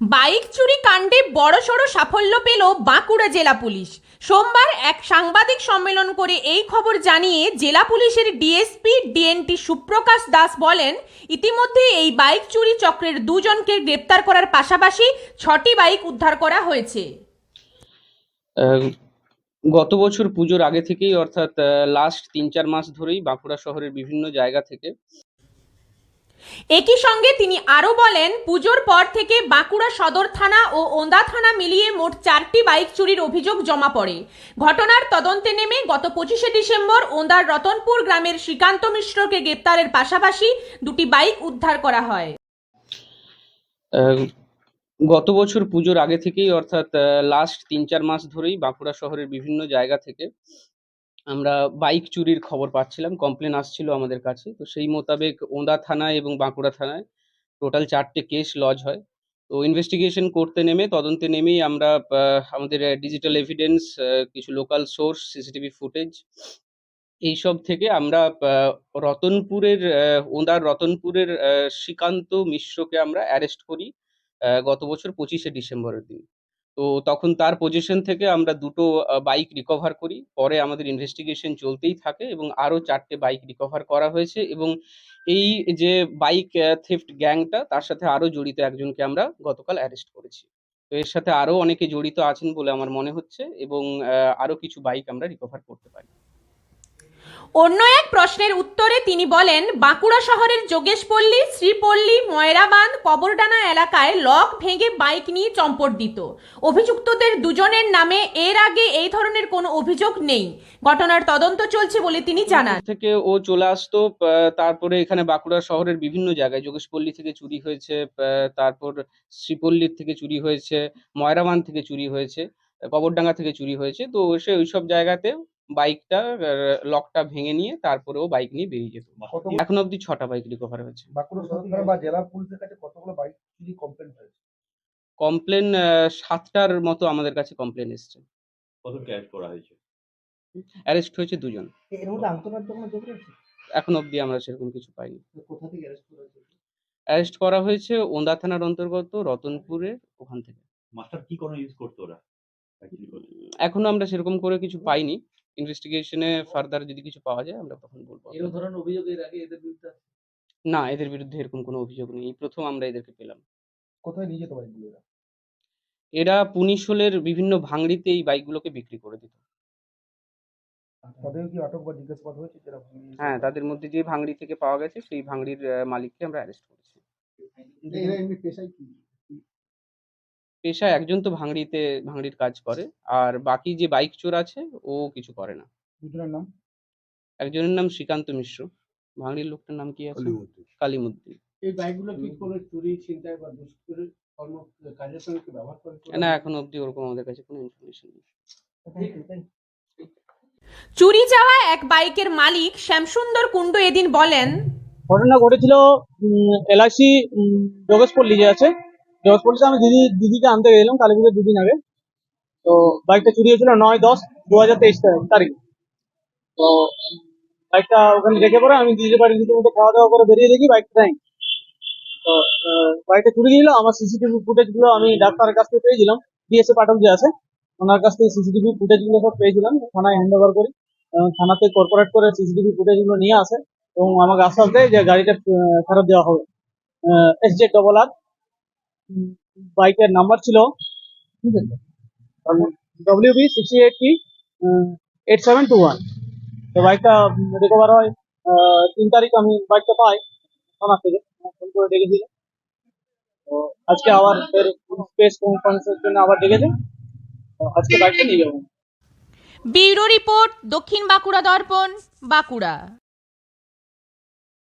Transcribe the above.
Bike চুরি কাণ্ডে বড়সড় সাফল্য পেল বাঁকুড়া জেলা পুলিশ। সোমবার এক সাংবাদিক সম্মেলন করে এই খবর জানিয়ে জেলা পুলিশের ডিএসপি ডিএনটি সুপ্রকাশ দাস বলেন, ইতিমধ্যে এই বাইক চুরি চক্রের দুজনকে গ্রেপ্তার করার পাশাপাশি ছটি বাইক উদ্ধার করা হয়েছে। গত বছর পুজোর আগে থেকেই, অর্থাৎ লাস্ট তিন চার মাস ধরেই বাঁকুড়া শহরের বিভিন্ন জায়গা থেকে একই সঙ্গে তিনি আরও বলেন, পুজোর পর থেকে বাঁকুড়া সদর থানা ও ওন্দা থানা মিলিয়ে মোট চারটি বাইক চুরির অভিযোগ জমা পড়ে। ঘটনার তদন্তে নেমে গত পঁচিশে ডিসেম্বর ওন্দার রতনপুর গ্রামের শ্রীকান্ত মিশ্রকে গ্রেপ্তারের পাশাপাশি দুটি বাইক উদ্ধার করা হয়। গত বছর পুজোর আগে থেকেই অর্থাৎ লাস্ট তিন চার মাস ধরেই বাঁকুড়া শহরের বিভিন্ন জায়গা থেকে আমরা বাইক চুরির খবর পাচ্ছিলাম কমপ্লেন আসছিল আমাদের কাছে। তো সেই মোতাবেক ওন্দা থানায় এবং বাঁকুড়া থানায় টোটাল চারটে কেস লজ হয়। তো ইনভেস্টিগেশন করতে নেমে, তদন্তে নেমেই আমরা আমাদের ডিজিটাল এভিডেন্স কিছু লোকাল সোর্স সিসিটিভি ফুটেজ এইসব থেকে আমরা রতনপুরের ওঁদার রতনপুরের শ্রীকান্ত মিশ্রকে আমরা অ্যারেস্ট করি গত বছর পঁচিশে ডিসেম্বরের দিন। তো তখন তার পজিশন থেকে আমরা দুটো বাইক রিকভার করি। পরে আমাদের ইনভেস্টিগেশন চলতেই থাকে এবং আরও চারটে বাইক রিকভার করা হয়েছে এবং এই যে বাইক থিফট গ্যাংটা তার সাথে আরও জড়িত একজনকে আমরা গতকাল অ্যারেস্ট করেছি। তো এর সাথে আরও অনেকে জড়িত আছেন বলে আমার মনে হচ্ছে এবং আরও কিছু বাইক আমরা রিকভার করতে পারি। অন্য এক প্রশ্নের উত্তরে তিনি বলেন, বাঁকুড়া শহরের যোগেশপল্লী, শ্রীপল্লী, ময়রাবাঁধ কবরডানা এলাকায় লক ভেঙে বাইক নিয়ে চম্পট দিত অভিযুক্তদের দুজনের নামে এর আগে এই ধরনের কোনো অভিযোগ নেই। ঘটনার তদন্ত চলছে বলে তিনি জানান। থেকে ও চলে আসতো তারপরে এখানে বাঁকুড়া শহরের বিভিন্ন জায়গায় যোগেশপল্লী থেকে চুরি হয়েছে তারপর শ্রীপল্লীর থেকে চুরি হয়েছে ময়রাবান থেকে চুরি হয়েছে। কবরডাঙ্গা থেকে চুরি হয়েছে। তো সে ওইসব জায়গাতে বাইকটা লকটা ভেঙে নিয়ে তারপরে ও বাইক নিয়ে বেরিয়ে যেত। এখন অব্দি ছটা বাইক রিকভার হয়েছে। বাঁকুড়া সদর থানা বা জেলা পুলিশের কাছে কতগুলো বাইক চুরি কমপ্লেন হয়েছে? কমপ্লেন সাতটার মতো আমাদের কাছে কমপ্লেন এসছে। কত ক্যাশ করা হয়েছে? অ্যারেস্ট হয়েছে দুজন। এর মধ্যে আন্তর্জাতিক কোনো যোগ রয়েছে এখন অবধি আমরা সেরকম কিছু পাইনি। কোথা থেকে অ্যারেস্ট করা হয়েছে? অ্যারেস্ট করা হয়েছে ওন্দা থানার অন্তর্গত রতনপুরের ওখান থেকে। মাস্টার কি কোনো ইউজ করতো ওরা। এখনও আমরা সেরকম করে কিছু পাইনি। ইনভেস্টিগেশনে ফার্দার যদি কিছু পাওয়া যায় আমরা তখন বলব এরকম ধরনের অভিযোগ এর আগে এদের বিরুদ্ধে না এদের বিরুদ্ধে এরকম কোনো অভিযোগ নেই। এই প্রথম আমরা এদেরকে পেলাম। কোথায় নিয়ে যেতে বাইকগুলো এরা? এরা পুনিশলের বিভিন্ন ভাঙড়িতে এই বাইকগুলোকে বিক্রি করে দিত। তাদের কি আটক বা জিজ্ঞাসাবাদ হয়েছে যারা হ্যাঁ তাদের মধ্যে যে ভাঙড়ি থেকে পাওয়া গেছে সেই ভাঙড়ির মালিককে আমরা অ্যারেস্ট করেছি। এরা এমনি পেশায় কি? পেশায় একজন তো ভাঙড়িতে ভাঙড়ির কাজ করে। আর বাকি যে বাইক চোর আছে ও কিছু করে না। দুজনের নাম? একজনের নাম শ্রীকান্ত মিশ্র। ভাঙড়ির লোকটার নাম কি আছে? কালিমুদ্দিন। এই বাইকগুলো কি কোনো চুরি ছিনতাই বা দুষ্কৃতির কর্ম কাজের সঙ্গে কি ব্যবহার করে না এখন অবধি ওরকম আমাদের কাছে কোনো ইনফরমেশন নেই। চুরি যাওয়া এক বাইকের মালিক শ্যামসুন্দর কুণ্ডু এদিন বলেন ঘটনা ঘটেছিল এলআইসি যোগেশপল্লী যে আছে যোগেশপল্লীতে আমি দিদি, দিদিকে আনতে গেছিলাম কালী পুজোর দুদিন আগে। তো বাইকটা চুরি হয়েছিল নয় দশ দু হাজার তেইশ তারিখ তো বাইকটা ওখানে রেখে পরে আমি দিদির বাড়ি রীতিমতো খাওয়া দাওয়া করে বেরিয়ে দেখি বাইকটা নেই। তো বাইকটা চুরি গেছিল আমার সিসিটিভি ফুটেজগুলো আমি ডাক্তারের কাছ থেকে পেয়েছিলাম ডিএসএ পাঠক যে আছে, ওনার কাছ থেকে সিসিটিভি ফুটেজগুলো সব পেয়েছিলাম, থানায় হ্যান্ড ওভার করি। থানাতে কর্পোরেট করে সিসিটিভি ফুটেজগুলো নিয়ে আসে এবং আমাকে আশ্বাস দেয় যে গাড়িটা ফেরত দেওয়া হবে। এস জে ডবল আর বাইকের নাম্বার ছিল, ঠিক আছে? W B sixty eight T eight seven two one তো বাইকটা রিকভার হয় তিন তারিখ আমি বাইকটা পাই, থানা থেকে ফোন করে ডেকেছিল। তো আজকে আবার ফের স্পেস কনফারেন্সের জন্য আবার ডেকেছে। আজকে বাইকটা নিয়ে যাব। ব্যুরো রিপোর্ট, দক্ষিণ বাঁকুড়া দর্পণ, বাঁকুড়া।